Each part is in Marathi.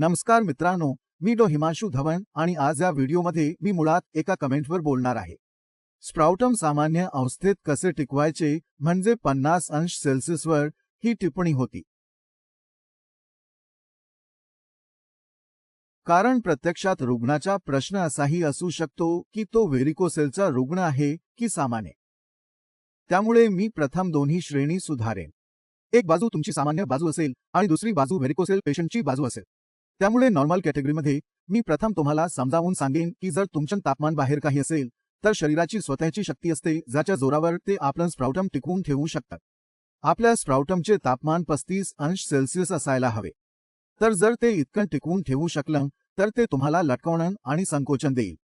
नमस्कार मित्रांनो मी डो. हिमांशू धवन आणि आज या व्हिडिओमध्ये मी मुळात एका कमेंटवर बोलणार आहे. स्प्राउटम सामान्य अवस्थेत कसे टिकवायचे म्हणजे पन्नास अंश सेल्सिअसवर ही टिप्पणी होती. कारण प्रत्यक्षात रुग्णाचा प्रश्न असाही असू शकतो की तो व्हेरिकोसेलचा रुग्ण आहे की सामान्य. त्यामुळे मी प्रथम दोन्ही श्रेणी सुधारेन. एक बाजू तुमची सामान्य बाजू असेल आणि दुसरी बाजू व्हेरिकोसेल पेशंटची बाजू असेल. त्यामुळे नॉर्मल कॅटेगरीमध्ये मी प्रथम तुम्हाला समजावून सांगेन की जर तुमच्या तापमान बाहेर काही असेल तर शरीराची स्वतःची शक्ती असते ज्याच्या जोरावर ते आपलं स्प्राउटम टिकवून ठेवू शकतात. आपल्या स्प्राउटमचे तापमान पस्तीस अंश सेल्सिअस असायला हवे. तर जर ते इतकं टिकवून ठेवू शकलं तर ते तुम्हाला लटकवणं आणि संकोचन देईल.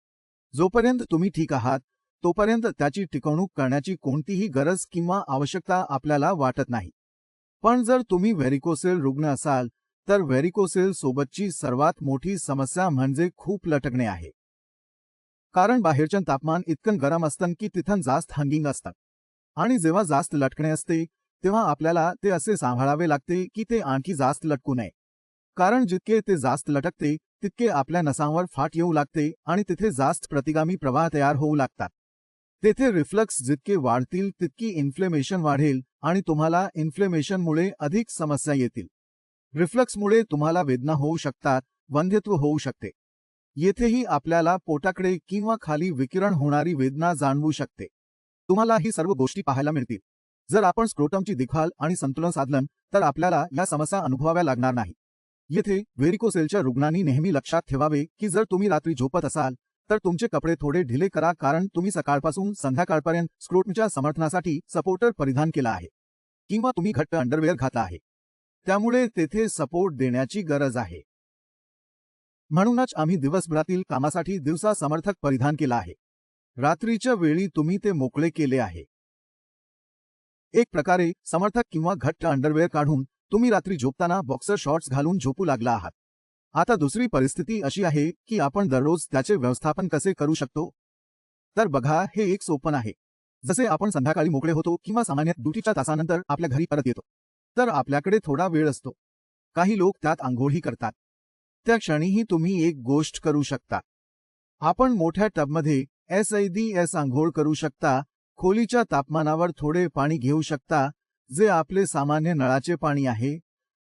जोपर्यंत तुम्ही ठीक आहात तोपर्यंत त्याची टिकवणूक करण्याची कोणतीही गरज किंवा आवश्यकता आपल्याला वाटत नाही. पण जर तुम्ही व्हेरिकोसेल रुग्ण असाल तर व्हेरिकोसेल सोबतची सर्वात मोठी समस्या म्हणजे खूप लटकणे आहे. कारण बाहेरचं तापमान इतकं गरम असतं की तिथं जास्त हंगिंग असतं. आणि जेव्हा जास्त लटकणे असते तेव्हा आपल्याला ते असे सांभाळावे लागते की ते आणखी जास्त लटकू नये. कारण जितके ते जास्त लटकते तितके आपल्या नसांवर फाट येऊ लागते आणि तिथे जास्त प्रतिगामी प्रवाह तयार होऊ लागतात. तेथे रिफ्लक्स जितके वाढतील तितकी इन्फ्लेमेशन वाढेल आणि तुम्हाला इन्फ्लेमेशनमुळे अधिक समस्या येतील. रिफ्लक्समुळे तुम्हाला वेदना होऊ शकतात वंध्यत्व होऊ शकते. येथेही आपल्याला पोटाकडे किंवा खाली विकिरण होणारी वेदना जाणवू शकते. तुम्हाला ही सर्व गोष्टी पाहायला मिळतील. जर आपण स्क्रोटमची देखभाल आणि संतुलन साधलं तर आपल्याला या समस्या अनुभवाव्या लागणार नाही. येथे व्हेरिकोसेलच्या रुग्णांनी नेहमी लक्षात ठेवावे की जर तुम्ही रात्री झोपत असाल तर तुमचे कपडे थोडे ढिले करा कारण तुम्ही सकाळपासून संध्याकाळपर्यंत स्क्रोटमच्या समर्थनासाठी सपोर्टर परिधान केला आहे. किंवा तुम्ही घट्ट अंडरवेअर घातला आहे. त्यामुळे तेथे सपोर्ट देण्याची गरज आहे. म्हणूनच आम्ही दिवसभरातील कामासाठी दिवसा समर्थक परिधान केला आहे. रात्रीच्या वेळी तुम्ही ते मोकळे केले आहे. एक प्रकारे समर्थक किंवा घट्ट अंडरवेअर काढून तुम्ही रात्री झोपताना बॉक्सर शॉर्ट्स घालून झोपू लागला आहात. आता दुसरी परिस्थिती अशी आहे की आपण दररोज त्याचे व्यवस्थापन कसे करू शकतो? तर बघा हे एक सोपन आहे. जसे आपण संध्याकाळी मोकळे होतो किंवा सामान्य ड्युटीच्या तासानंतर आपल्या घरी परत येतो. तर आपल्याकडे थोडा वेळ असतो. काही लोक त्यात आंघोळही करतात. त्या क्षणीही तुम्ही एक गोष्ट करू शकता. आपण मोठ्या टबमध्ये एस आय डी एस आंघोळ करू शकता खोलीच्या तापमानावर थोडे पाणी घेऊ शकता जे आपले सामान्य नळाचे पाणी आहे.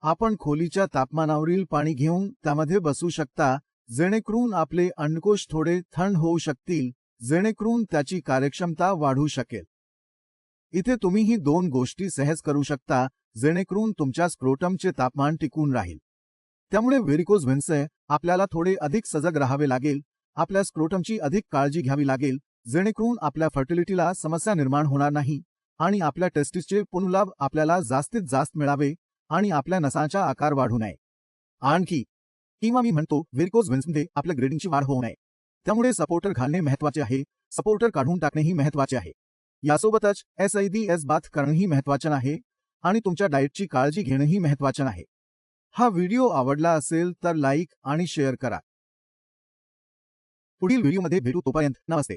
आपण खोलीच्या तापमानावरील पाणी घेऊन त्यामध्ये बसू शकता जेणेकरून आपले अंडकोश थोडे थंड होऊ शकतील जेणेकरून त्याची कार्यक्षमता वाढू शकेल. इथे तुम्ही ही दोन गोष्टी सहज करू शकता जेणेकरून तुमच्या स्क्रोटमचे तापमान टिकून राहील. त्यामुळे व्हेरिकोज व्हेन्सय आपल्याला थोडे अधिक सजग राहावे लागेल आपल्या स्क्रोटमची अधिक काळजी घ्यावी लागेल जेणेकरून आपल्या फर्टिलिटीला समस्या निर्माण होणार नाही आणि आपल्या टेस्टिसचे पुनलाभ आपल्याला जास्तीत जास्त मिळावे आणि आपल्या नसांचा आकार वाढू नये. आणखी किंवा मी म्हणतो व्हेरिकोज व्हेन्समध्ये आपल्या ग्रेडिंगची वाढ होऊ नये. त्यामुळे सपोर्टर घालणे महत्त्वाचे आहे सपोर्टर काढून टाकणेही महत्त्वाचे आहे. यासोबतच S I D S bath करणंही महत्वाचं आहे आणि तुमच्या डाएटची काळजी घेणंही महत्वाचं आहे. हा व्हिडिओ आवडला असेल तर लाईक आणि शेअर करा. पुढील व्हिडिओमध्ये भेटू तोपर्यंत नमस्ते.